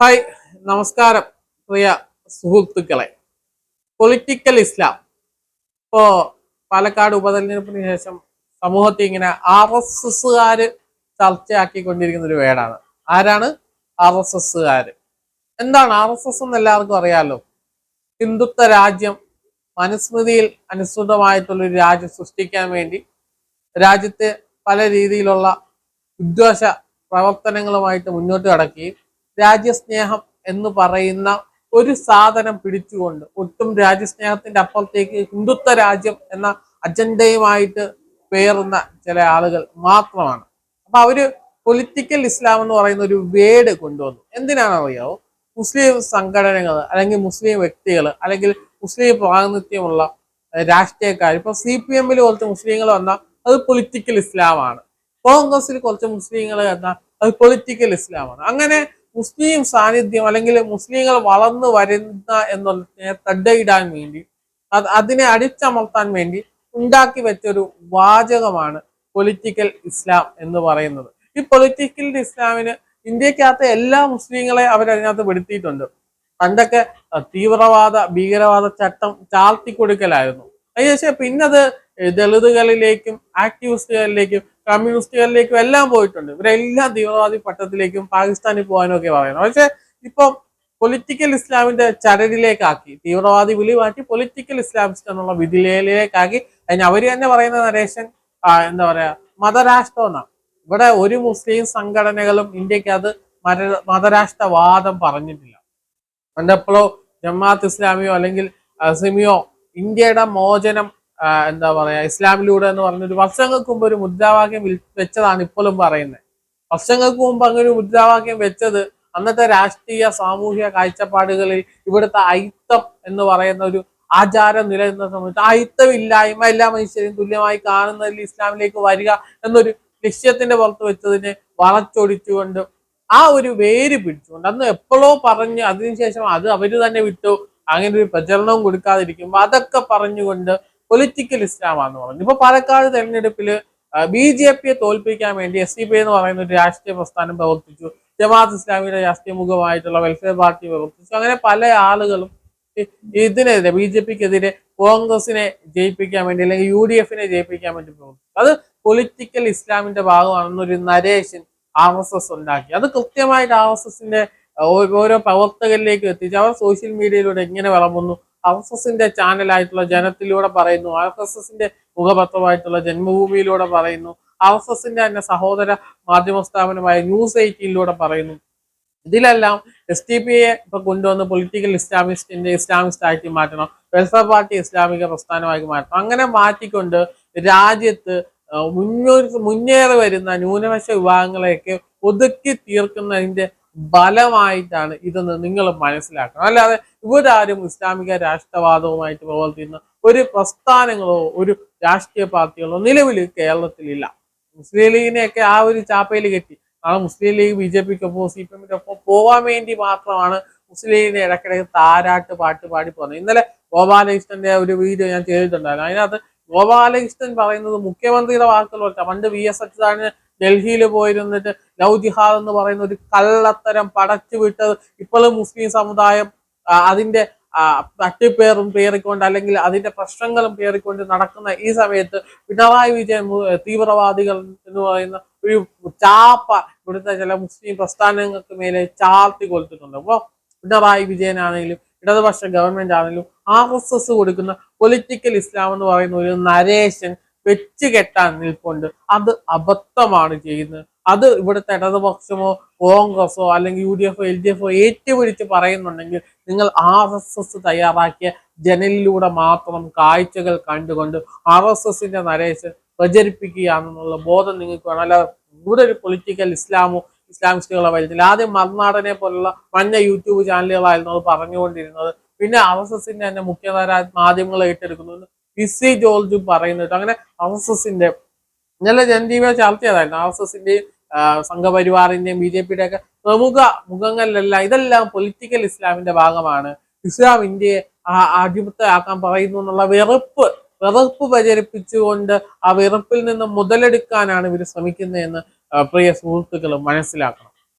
Hi നമസ്കാരം പ്രിയ സുഹൃത്തുക്കളെ. Political ഇസ്ലാം ഇപ്പോ പാലക്കാട് ഉപതെരഞ്ഞെടുപ്പിന് ശേഷം സമൂഹത്തിൽ ഇങ്ങനെ ആർ എസ് എസ്സുകാര് ചർച്ചയാക്കിക്കൊണ്ടിരിക്കുന്ന ഒരു വേടാണ്. ആരാണ് ആർ എസ് എസ്സുകാര് എന്താണ് ആർ എസ് എസ് എന്ന് എല്ലാവർക്കും അറിയാലോ? ഹിന്ദുത്വ രാജ്യം മനുസ്മൃതിയിൽ അനുസൃതമായിട്ടുള്ളൊരു രാജ്യം സൃഷ്ടിക്കാൻ വേണ്ടി രാജ്യത്തെ പല രീതിയിലുള്ള വിദ്വേഷ പ്രവർത്തനങ്ങളുമായിട്ട് മുന്നോട്ട് കടക്കുകയും രാജ്യസ്നേഹം എന്ന് പറയുന്ന ഒരു സാധനം പിടിച്ചുകൊണ്ട് ഒട്ടും രാജ്യസ്നേഹത്തിന്റെ അപ്പുറത്തേക്ക് ഹിന്ദുത്വ രാജ്യം എന്ന അജണ്ടയുമായിട്ട് പേറുന്ന ചില ആളുകൾ മാത്രമാണ്. അപ്പൊ അവർ പൊളിറ്റിക്കൽ ഇസ്ലാം എന്ന് പറയുന്ന ഒരു വേഡ് കൊണ്ടുവന്നു. എന്തിനാണ് അറിയാവോ മുസ്ലിം സംഘടനകൾ അല്ലെങ്കിൽ മുസ്ലിം വ്യക്തികൾ അല്ലെങ്കിൽ മുസ്ലിം പ്രാതിനിധ്യമുള്ള രാഷ്ട്രീയക്കാർ. ഇപ്പൊ സി പി എമ്മിൽ കുറച്ച് മുസ്ലിങ്ങൾ വന്നാൽ അത് പൊളിറ്റിക്കൽ ഇസ്ലാമാണ് കോൺഗ്രസിൽ കുറച്ച് മുസ്ലിങ്ങൾ വന്നാൽ അത് പൊളിറ്റിക്കൽ ഇസ്ലാമാണ് അങ്ങനെ മുസ്ലിം സാന്നിധ്യം അല്ലെങ്കിൽ മുസ്ലിങ്ങൾ വളർന്നു വരുന്ന എന്നുള്ളതിനെ തടയിടാൻ വേണ്ടി അത് അതിനെ അടിച്ചമർത്താൻ വേണ്ടി ഉണ്ടാക്കി വെച്ചൊരു വാചകമാണ് പൊളിറ്റിക്കൽ ഇസ്ലാം എന്ന് പറയുന്നത്. ഈ പൊളിറ്റിക്കൽ ഇസ്ലാമിന് ഇന്ത്യക്കകത്തെ എല്ലാ മുസ്ലിങ്ങളെ അവരതിനകത്ത് പെടുത്തിയിട്ടുണ്ട്. പണ്ടൊക്കെ തീവ്രവാദ ഭീകരവാദ ചട്ടം ചാർത്തി കൊടുക്കലായിരുന്നു. അതിനുശേഷം പിന്നത് ദളിതുകളിലേക്കും ആക്ടിവിസ്റ്റുകളിലേക്കും കമ്മ്യൂണിസ്റ്റുകളിലേക്കും എല്ലാം പോയിട്ടുണ്ട്. ഇവരെല്ലാം തീവ്രവാദി പട്ടത്തിലേക്കും പാകിസ്ഥാനിൽ പോകാനും ഒക്കെ പറയുന്നത് പക്ഷെ ഇപ്പം പൊളിറ്റിക്കൽ ഇസ്ലാമിന്റെ ചരടിലേക്കാക്കി തീവ്രവാദി വിളി മാറ്റി പൊളിറ്റിക്കൽ ഇസ്ലാമിസ്റ്റ് എന്നുള്ള വിധിലേക്കാക്കി അതിന് അവർ തന്നെ പറയുന്ന നരേശൻ എന്താ പറയാ മതരാഷ്ട്രം എന്നാണ്. ഇവിടെ ഒരു മുസ്ലിം സംഘടനകളും ഇന്ത്യയ്ക്ക് മത മതരാഷ്ട്രവാദം പറഞ്ഞിട്ടില്ല. എപ്പോഴോ ജമാഅത്ത് ഇസ്ലാമിയോ അല്ലെങ്കിൽ സിമിയോ ഇന്ത്യയുടെ മോചനം എന്താ പറയാ ഇസ്ലാമിലൂടെ എന്ന് പറഞ്ഞ പറഞ്ഞൊരു വർഷങ്ങൾക്ക് മുമ്പ് ഒരു മുദ്രാവാക്യം വെച്ചതാണ് ഇപ്പോഴും പറയുന്നത് വർഷങ്ങൾക്ക് മുമ്പ് അങ്ങനെ ഒരു മുദ്രാവാക്യം വെച്ചത് അന്നത്തെ രാഷ്ട്രീയ സാമൂഹിക കാഴ്ചപ്പാടുകളിൽ ഇവിടുത്തെ ഐത്തം എന്ന് പറയുന്ന ഒരു ആചാരം നിലനിന്ന സമയത്ത് ഐത്തം ഇല്ലായ്മ എല്ലാ മനുഷ്യരെയും തുല്യമായി കാണുന്നതിൽ ഇസ്ലാമിലേക്ക് വരിക എന്നൊരു ലക്ഷ്യത്തിന്റെ പുറത്ത് വെച്ചതിനെ വളച്ചൊടിച്ചുകൊണ്ട് ആ ഒരു വേര് പിടിച്ചുകൊണ്ട് അന്ന് എപ്പോഴോ പറഞ്ഞ് അതിനുശേഷം അത് അവർ തന്നെ വിട്ടു. അങ്ങനെ ഒരു പ്രചരണവും കൊടുക്കാതിരിക്കുമ്പോൾ അതൊക്കെ പറഞ്ഞുകൊണ്ട് പൊളിറ്റിക്കൽ ഇസ്ലാമാണെന്ന് പറഞ്ഞു. ഇപ്പൊ പാലക്കാട് തെരഞ്ഞെടുപ്പിൽ ബി ജെ പിയെ തോൽപ്പിക്കാൻ വേണ്ടി എസ് ഡി പി എന്ന് പറയുന്ന ഒരു രാഷ്ട്രീയ പ്രസ്ഥാനം പ്രവർത്തിച്ചു. ജമാഅത്ത് ഇസ്ലാമിയുടെ രാഷ്ട്രീയ മുഖമായിട്ടുള്ള വെൽഫെയർ പാർട്ടി പ്രവർത്തിച്ചു. അങ്ങനെ പല ആളുകളും ഇതിനെതിരെ ബി ജെ പിക്കെതിരെ കോൺഗ്രസിനെ ജയിപ്പിക്കാൻ വേണ്ടി അല്ലെങ്കിൽ യു ഡി എഫിനെ ജയിപ്പിക്കാൻ വേണ്ടി പ്രവർത്തിച്ചു. അത് പൊളിറ്റിക്കൽ ഇസ്ലാമിന്റെ ഭാഗമാണെന്നൊരു നരേഷൻ ആർ എസ് എസ് ഉണ്ടാക്കി. അത് കൃത്യമായിട്ട് ആർ എസ് എസിന്റെ ഓരോ പ്രവർത്തകരിലേക്ക് എത്തിച്ച്. അവർ സോഷ്യൽ മീഡിയയിലൂടെ എങ്ങനെ വിളമ്പുന്നു? ആർ എസ് എസിന്റെ ചാനലായിട്ടുള്ള ജനത്തിലൂടെ പറയുന്നു ആർ എസ് എസിന്റെ മുഖപത്രമായിട്ടുള്ള ജന്മഭൂമിയിലൂടെ പറയുന്നു ആർ എസ് എസിന്റെ തന്നെ സഹോദര മാധ്യമ സ്ഥാപനമായ ന്യൂസ് എയ്റ്റീനിലൂടെ പറയുന്നു. ഇതിലെല്ലാം എസ് ടി പി എ ഇപ്പൊ കൊണ്ടുവന്ന് പൊളിറ്റിക്കൽ ഇസ്ലാമിസ്റ്റിന്റെ ഇസ്ലാമിസ്റ്റ് ആക്കി മാറ്റണം വെൽഫെയർ പാർട്ടി ഇസ്ലാമിക പ്രസ്ഥാനമാക്കി മാറ്റണം. അങ്ങനെ മാറ്റിക്കൊണ്ട് രാജ്യത്ത് മുന്നോട്ട് മുന്നേറി വരുന്ന ന്യൂനപക്ഷ വിഭാഗങ്ങളെയൊക്കെ ഒതുക്കി തീർക്കുന്നതിന്റെ ബലമായിട്ടാണ് ഇതെന്ന് നിങ്ങൾ മനസ്സിലാക്കണം. അല്ലാതെ ഇവരാരും ഇസ്ലാമിക രാഷ്ട്രവാദവുമായിട്ട് പ്രവർത്തിക്കുന്ന ഒരു പ്രസ്ഥാനങ്ങളോ ഒരു രാഷ്ട്രീയ പാർട്ടികളോ നിലവിൽ കേരളത്തിലില്ല. മുസ്ലിം ലീഗിനെയൊക്കെ ആ ഒരു ചാപ്പയിൽ കെട്ടി. നാളെ മുസ്ലിം ലീഗ് ബി ജെ പിക്കൊപ്പം സി പി എമ്മിന്റെ പോവാൻ വേണ്ടി മാത്രമാണ് മുസ്ലിം ലീഗിനെ ഇടയ്ക്കിടയ്ക്ക് താരാട്ട് പാട്ട് പാടി പോകുന്നത്. ഇന്നലെ ഗോപാലകൃഷ്ണന്റെ ഒരു വീഡിയോ ഞാൻ ചെയ്തിട്ടുണ്ടായിരുന്നു. അതിനകത്ത് ഗോപാലകൃഷ്ണൻ പറയുന്നത് മുഖ്യമന്ത്രിയുടെ വാക്കുകൾ പണ്ട് വി എസ് അച്യുതാനന്ദൻ ഡൽഹിയിൽ പോയിരുന്നിട്ട് ലവ് ജിഹാദ് എന്ന് പറയുന്ന ഒരു കള്ളത്തരം പടച്ചു വിട്ടത് ഇപ്പോഴും മുസ്ലിം സമുദായം അതിന്റെ തട്ടിപ്പേറും പേറിക്കൊണ്ട് അല്ലെങ്കിൽ അതിന്റെ പ്രശ്നങ്ങളും പേറിക്കൊണ്ട് നടക്കുന്ന ഈ സമയത്ത് പിണറായി വിജയൻ തീവ്രവാദികൾ എന്ന് പറയുന്ന ഒരു ചാപ്പ ഇവിടുത്തെ ചില മുസ്ലിം പ്രസ്ഥാനങ്ങൾക്ക് മേലെ ചാർത്തി കൊടുത്തിട്ടുണ്ട് അപ്പോൾ പിണറായി വിജയനാണെങ്കിലും ഇടതുപക്ഷ ഗവൺമെന്റ് ആണെങ്കിലും ആർ എസ് എസ് കൊടുക്കുന്ന പൊളിറ്റിക്കൽ ഇസ്ലാം എന്ന് പറയുന്ന ഒരു നരേശൻ വെച്ച് കെട്ടാൻ നിൽപ്പുണ്ട്. അത് അബദ്ധമാണ് ചെയ്യുന്നത്. അത് ഇവിടുത്തെ ഇടതുപക്ഷമോ കോൺഗ്രസോ അല്ലെങ്കിൽ യു ഡി എഫോ എൽ ഡി എഫോ ഏറ്റുപിടിച്ച് പറയുന്നുണ്ടെങ്കിൽ നിങ്ങൾ ആർ എസ് എസ് തയ്യാറാക്കിയ ജനലിലൂടെ മാത്രം കാഴ്ചകൾ കണ്ടുകൊണ്ട് ആർ എസ് എസിന്റെ നരേശ് പ്രചരിപ്പിക്കുകയാണെന്നുള്ള ബോധം നിങ്ങൾക്ക് വേണം. അല്ല ഇവിടെ ഒരു പൊളിറ്റിക്കൽ ഇസ്ലാമോ ഇസ്ലാമിസ്റ്റുകളെ വരുന്നില്ല ആദ്യം മറുനാടനെ പോലുള്ള മഞ്ഞ യൂട്യൂബ് ചാനലുകളായിരുന്നു അത് പറഞ്ഞുകൊണ്ടിരുന്നത്. പിന്നെ ആർ എസ് എസിന്റെ തന്നെ മുഖ്യധാര മാധ്യമങ്ങൾ ഏറ്റെടുക്കുന്നത് പി സി ജോർജ് പറയുന്നത് അങ്ങനെ ആർ എസ് എസിന്റെ നല്ല ജനജീവിത ചർച്ച ചെയ്തായിരുന്നു ആർ എസ് എസിന്റെയും സംഘപരിവാറിന്റെയും ബി ജെ പിയുടെ ഒക്കെ പ്രമുഖ മുഖങ്ങളിലെല്ലാം ഇതെല്ലാം പൊളിറ്റിക്കൽ ഇസ്ലാമിന്റെ ഭാഗമാണ്. ഇസ്ലാം ഇന്ത്യയെ ആധിപത്യമാക്കാൻ പറയുന്നു എന്നുള്ള വെറുപ്പ് വെറുപ്പ് പ്രചരിപ്പിച്ചുകൊണ്ട് ആ വെറുപ്പിൽ നിന്ന് മുതലെടുക്കാനാണ് ഇവർ ശ്രമിക്കുന്നതെന്ന് പ്രിയ സുഹൃത്തുക്കൾ മനസ്സിലാക്കണം.